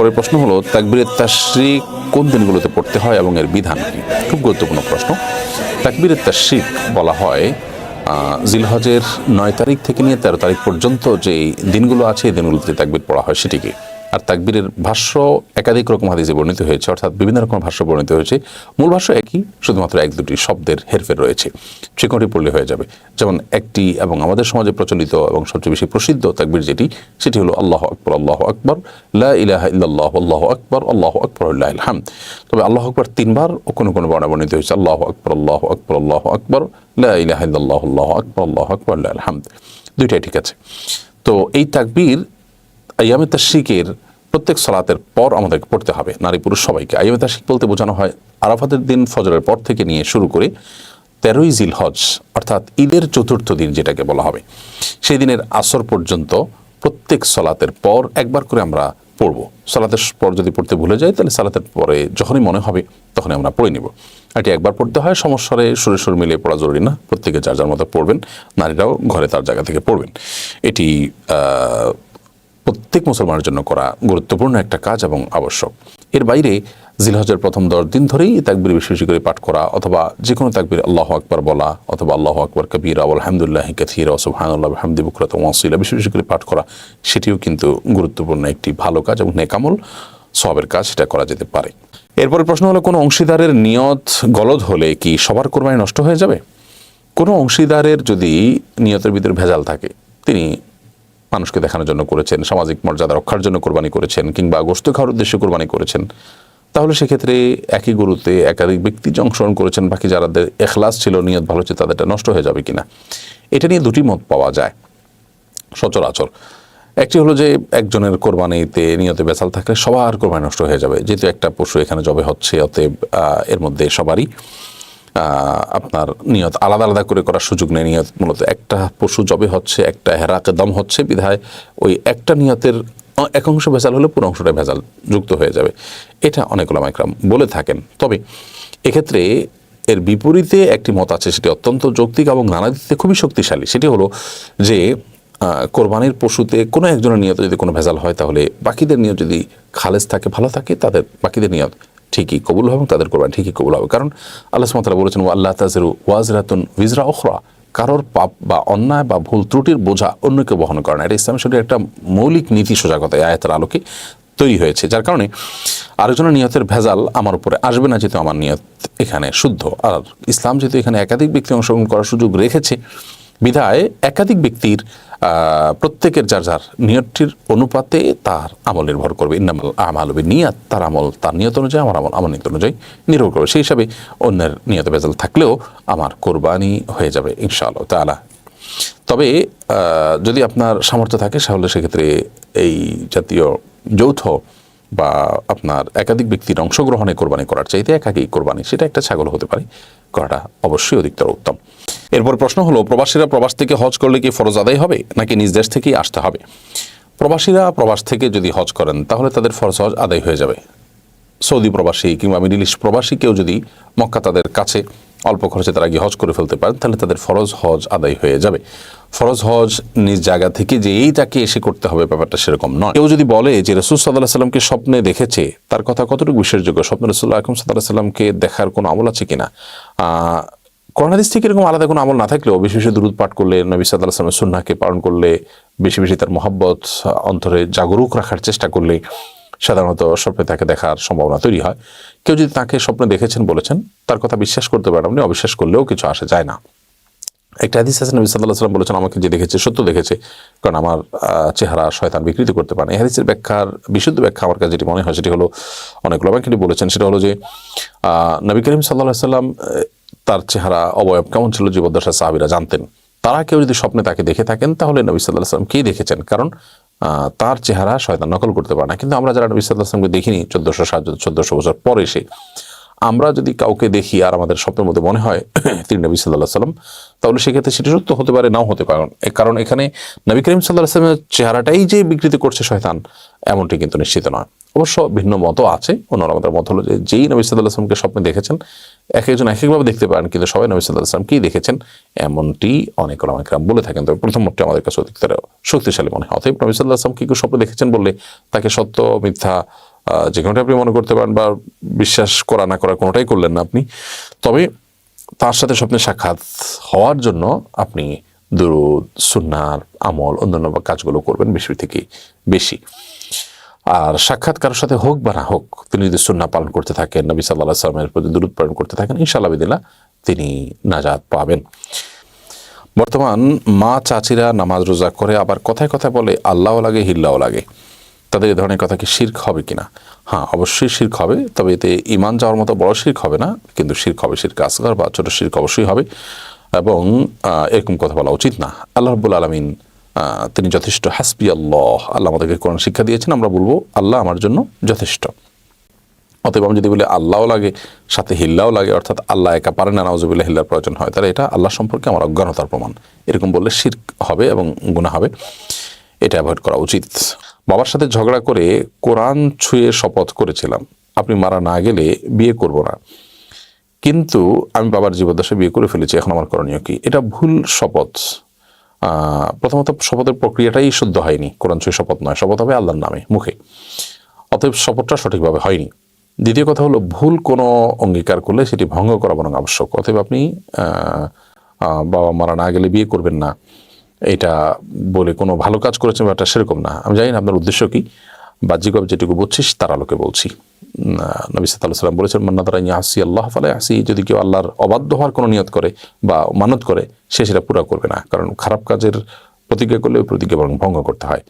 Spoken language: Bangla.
পরের প্রশ্ন হলো, তাকবিরের তাশ্রিক কোন দিনগুলোতে পড়তে হয় এবং এর বিধান কি? খুব গুরুত্বপূর্ণ প্রশ্ন। তাকবিরের তাশ্রিক বলা হয় জিলহজের নয় তারিখ থেকে নিয়ে তেরো তারিখ পর্যন্ত যে দিনগুলো আছে, এই দিনগুলোতে তাকবির পড়া হয় সেটিকে আর তাকবীরের ভাষ্য একাধিক রকম হাদিসে বর্ণিত হয়েছে অর্থাৎ বিভিন্ন রকম ভাষ্য বর্ণিত হয়েছে মূল ভাষ্য একই শুধুমাত্র এক দুটি শব্দের হেরফের রয়েছে যে পড়লে হয়ে যাবে যেমন একটি এবং আমাদের সমাজে প্রচলিত এবং সবচেয়ে বেশি প্রসিদ্ধ তাকবীর যেটি সেটি হলো আল্লাহ আকবর আল্লাহ আকবর লা ইলাহা আল্লাহ আকবর আল্লাহ আকবর আল্লাহ হামদ তবে আল্লাহ আকবর তিনবার ও কোনো কোনো বর্ণা বর্ণিত হয়েছে আল্লাহ আকবর আল্লাহ আকবর আল্লাহ আকবর লা ইলাহা আল্লাহ আকবর আল্লাহ আকবর আল্লাহ হামদ দুইটাই ঠিক আছে তো এই তাকবীর আয়ামে তাশরিকের প্রত্যেক সলাতের পর আমাদেরকে পড়তে হবে, নারী পুরুষ সবাইকে। আয়ামে তাশরিক বলতে বোঝানো হয়, আরাফাতের দিন ফজরের পর থেকে নিয়ে শুরু করে তেরোই জিল হজ অর্থাৎ ঈদের চতুর্থ দিন যেটাকে বলা হবে, সেই দিনের আসর পর্যন্ত প্রত্যেক সলাতের পর একবার করে আমরা পড়ব। সালাতের পর যদি পড়তে ভুলে যাই, তাহলে সালাতের পরে যখনই মনে হবে, তখনই আমরা পড়ে নিব। এটি একবার পড়তে হয় সমস্যারে সুরে সুর মিলিয়ে পড়া জরুরি না, প্রত্যেকে যার যার মতো পড়বেন, নারীরাও ঘরে তার জায়গা থেকে পড়বেন। এটি প্রত্যেক মুসলমানের জন্য করা গুরুত্বপূর্ণ একটা কাজ এবং আবশ্যক। এর বাইরে জিলহজের প্রথম দশ দিন ধরেই তাকবির বেশি বেশি করে পাঠ করা অথবা যে কোনো তাকবির আল্লাহ আকবর বলা অথবা আল্লাহ আকবর কবির, আলহামদুলিল্লাহ কাথির সুবহানাল্লাহ হামদি বুকরাত ওয়াসিলা বেশি বেশি করে পাঠ করা, সেটিও কিন্তু গুরুত্বপূর্ণ একটি ভালো কাজ এবং নেকামল সবের কাজ সেটা করা যেতে পারে। এরপরে প্রশ্ন হলো, কোনো অংশীদারের নিয়ত গলদ হলে কি সবার কোরবানি নষ্ট হয়ে যাবে? কোনো অংশীদারের যদি নিয়তের ভিতরে ভেজাল থাকে, তিনি মানুষকে দেখানোর জন্য করেছেন, সামাজিক মর্যাদা রক্ষার জন্য কোরবানি করেছেন, কিংবা গোস্ত খাওয়ার উদ্দেশ্যে কোরবানি করেছেন। তাহলে সেক্ষেত্রে একই গরুতে একাধিক ব্যক্তি অংশগ্রহণ করেছেন, বাকি যাদের এখলাস ছিল, নিয়ত ভালো ছিল, তাদেরটা নষ্ট হয়ে যাবে কিনা? এটা নিয়ে দুটি মত পাওয়া যায় সচরাচর। একটি হলো যে, একজনের কোরবানিতে নিয়তে বেসাল থাকলে সবার কোরবানি নষ্ট হয়ে যাবে, যেহেতু একটা পশু এখানে জবে হচ্ছে, অতএব এর মধ্যে সবারই। আপনার নিয়ত আলাদা আলাদা করে করার সুযোগ নেই। নিয়ত মূলত একটা পশু জবে হচ্ছে, একটা হেরাকে দম হচ্ছে, বিধায় ওই একটা নিয়তের এক অংশ ভেজাল হলে পুরো অংশটা ভেজাল যুক্ত হয়ে যাবে। এটা অনেক ওলামাইকরাম বলে থাকেন। তবে এক্ষেত্রে এর বিপরীতে একটি মত আছে, সেটি অত্যন্ত যৌক্তিক এবং নানা দিক থেকে খুবই শক্তিশালী। সেটি হলো যে কোরবানির পশুতে কোনো একজনের নিয়ত যদি কোনো ভেজাল হয়, তাহলে বাকিদের নিয়ত যদি খালেজ থাকে, ভালো থাকে, তাদের বাকিদের নিয়ত ঠিকই কবুল হবে তাদের কোরবানি ঠিকই কবুল হবে। কারণ আল্লাহ সুমতালা বলেছেন আল্লাহ তাজরু ওয়াজরাতুন উইজরা ওখরা কারোর পাপ বা অন্যায় বা ভুল ত্রুটির বোঝা অন্যকে বহন করে না। এটা ইসলামের শরীরে একটা মৌলিক নীতি সজাগতা আয়াতের আলোকে তৈরি হয়েছে, যার কারণে আরেকজনের নিয়তের ভেজাল আমার উপরে আসবে না যেহেতু আমার নিয়ত এখানে শুদ্ধ। আর ইসলাম যেহেতু এখানে একাধিক ব্যক্তি অংশগ্রহণ করার সুযোগ রেখেছে বিধায় একাধিক ব্যক্তির প্রত্যেকের যার যার নিয়তটির অনুপাতে তার আমল নির্ভর করবে। ইন্নামাল আমাল হবে নিয়াত তার আমল তার নিয়ত অনুযায়ী, আমার আমল আমার নিয়ত অনুযায়ী নির্ভর করবে। সেই হিসাবে অন্যের নিয়ত ভেজাল থাকলেও আমার কোরবানি হয়ে যাবে ইনশাআল্লাহ তালা তবে যদি আপনার সামর্থ্য থাকে, তাহলে সেক্ষেত্রে এই জাতীয় যৌথ বা আপনার একাধিক ব্যক্তির অংশগ্রহণে কোরবানি করার চাইতে একাকী কোরবানি, সেটা একটা ছাগল হতে পারে। করাটা অবশ্যই অধিকতর এরপর প্রশ্ন হলো, প্রবাসীরা প্রবাস থেকে হজ করলে কি ফরজ আদায় হবে, নাকি নিজ দেশ থেকেই আসতে হবে? প্রবাসীরা প্রবাস থেকে যদি হজ করেন, তাহলে তাদের ফরজ হজ আদায় হয়ে যাবে। সৌদি প্রবাসী কিংবা মিডিল ইস্ট প্রবাসী কেউ যদি মক্কা তাদের কাছে অল্প খরচে তারা গিয়ে হজ করে ফেলতে পারেন, তাহলে তাদের ফরজ হজ আদায় হয়ে যাবে। ফরজ হজ নিজ জায়গা থেকে যে এই তাকে এসে করতে হবে, ব্যাপারটা সেরকম নয়। কেউ যদি বলে যে রসুল সাল্লাহ সাল্লামকে স্বপ্নে দেখেছে, তার কথা কতটুকু বিশ্বাসযোগ্য? স্বপ্ন রসুল্লাহ আকরম সাল্লাহ সাল্লামকে দেখার কোনো আমল আছে কিনা? আহ, করোনা দিস থেকে এরকম আলাদা কোনো আমল না থাকলেও বেশি বেশি দূরত পাঠ করলে নবী সাল্লাহ সাল্লামের সুন্নাকে পালন করলে বেশি বেশি তার মহাব্বত অন্তরে জাগরুক রাখার চেষ্টা করলে সাধারণত স্বপ্নে তাকে দেখার সম্ভাবনা তৈরি হয় কেউ যদি তাকে স্বপ্নে দেখেছেন বলেছেন তার কথা বিশ্বাস করতে পারেন আপনি অবিশ্বাস করলেও কিছু আসে যায় না একটা হাদিস আছে নবী সাল্লাহ সাল্লাম বলেছেন আমাকে যে দেখেছে সত্য দেখেছে কারণ আমার চেহারা শয়তান বিকৃতি করতে পারে। এই হাদিসের ব্যাখ্যার বিশুদ্ধ ব্যাখ্যা আমার কাছে যেটি মনে হয় সেটি হলো অনেক লোবাঙ্কিটি বলেছেন সেটা হলো যে নবী করিম সাল্লাহ সাল্লাম তার চেহারা অবয়ব কেমন ছিল জীবদ্দশা সাহাবিরা জানতেন। তারা কেউ যদি স্বপ্নে তাকে দেখে থাকেন, তাহলে নবী সাল্লাহ সাল্লাম কে দেখেছেন? কারণ তার চেহারা শয়তান নকল করতে পারে না। কিন্তু আমরা যারা নবী সাল্লাহ সাল্লামকে দেখিনি, চোদ্দশো সাত, চোদ্দশো বছর পরে এসে, আমরা যদি কাউকে দেখি আর আমাদের স্বপ্নের মধ্যে মনে হয় তিনি নবী সাল্লাহ সাল্লাম তাহলে সেক্ষেত্রে সেটি সত্য হতে পারে, নাও হতে পারে। কারণ এখানে নবী করিম সাল্লাহ সাল্লামের চেহারাটাই যে বিকৃতি করছে শয়তান, এমনটি কিন্তু নিশ্চিত নয়। অবশ্য ভিন্ন মতও আছে। অন্যরা আমাদের মত হলো যে, যেই নবী সাল্লাহ আসলামকে স্বপ্নে দেখেছেন এক একজন এক একভাবে দেখতে পারেন, কিন্তু সবাই নবী সাল্লাহ আসলামকেই দেখেছেন? এমনটি অনেক ওলামাকরাম বলে থাকেন। তবে প্রথম মতটি আমাদের কাছে অধিকতর শক্তিশালী মনে হয়। অতএব নবী সাল্লাহ আসলামকে কেউ স্বপ্ন দেখেছেন বললে তাকে সত্য, মিথ্যা যে কোনোটা আপনি মনে করতে পারেন বা বিশ্বাস করা, না করা কোনোটাই করলেন না আপনি। তবে তার সাথে স্বপ্নে সাক্ষাৎ হওয়ার জন্য আপনি দুরুদ সুন্নার আমল, অন্যান্য কাজগুলো করবেন বেশি থেকে বেশি। আর সাক্ষাৎ কারোর সাথে হোক বা না হোক, তিনি যদি সুন্না পালন করতে থাকেন, নবী সাল্লাহ সাল্লামের প্রতি দূরত পালন করতে থাকেন, ইনশাআল্লাহ বিদিল্লা তিনি নাজাত পাবেন। বর্তমান মা চাচিরা নামাজ রোজা করে আবার কথায় কথায় বলে আল্লাহ লাগে, হিল্লাও লাগে। তাদের এ ধরনের কথা কি শির্ক হবে কিনা? হ্যাঁ অবশ্যই শির্ক হবে, তবে এতে ইমান যাওয়ার মতো বড় শির্ক হবে না, কিন্তু শির্ক হবে শির্ক আসগার বা ছোটো শির্ক অবশ্যই হবে এবং এরকম কথা বলা উচিত না। আল্লাহ রব্বুল আলমিন তিনি যথেষ্ট, হাসবি আল্লাহ। আল্লাহ আমাদেরকে কোরআন শিক্ষা দিয়েছেন, আমরা বলব আল্লাহ আমার জন্য যথেষ্ট। অতএব আমি যদি বলি আল্লাহও লাগে, সাথে হিল্লাও লাগে, অর্থাৎ আল্লাহ একা পারে না, নাউজুবিল্লাহ হিল্লার প্রয়োজন হয়, তাহলে এটা আল্লাহ সম্পর্কে আমার অজ্ঞানতার প্রমাণ। এরকম বললে শির্ক হবে এবং গুণা হবে। এটা অ্যাভয়েড করা উচিত। বাবার সাথে ঝগড়া করে কোরআন ছুঁয়ে শপথ করেছিলাম। আপনি মারা না গেলে বিয়ে করব না। কিন্তু আমি বাবার জীবদ্দশায় বিয়ে করে ফেলেছি, এখন আমার করণীয় কি? এটা ভুল শপথ। প্রথমত শপথের প্রক্রিয়াটাই শুদ্ধ হয়নি। কোরআন ছুঁয়ে শপথ নয়, শপথ হবে আল্লাহর নামে, মুখে। অতএব শপথটা সঠিকভাবে হয়নি। দ্বিতীয় কথা হলো, ভুল কোনো অঙ্গীকার করলে সেটি ভঙ্গ করা বরং আবশ্যক। অতএব আপনি বাবা মারা না গেলে বিয়ে করবেন না। এটা বলে কোনো ভালো কাজ করেছেন ব্যাপারটা সেরকম না। আমি জানি না আপনার উদ্দেশ্য কি। বাহ্যিকভাবে যেটুকু বুঝছিস তার আলোকে বলছি। নবী সাল্লাহ সাল্লাম বলেছেন মান্নাতারা তারা আসি আল্লাহ ফালে আসি যদি কেউ আল্লাহর অবাধ্য হওয়ার কোনো নিয়ত করে বা মানত করে, সে সেটা পুরা করবে না। কারণ খারাপ কাজের প্রতিজ্ঞা করলে ওই প্রতিজ্ঞা বরং ভঙ্গ করতে হয়।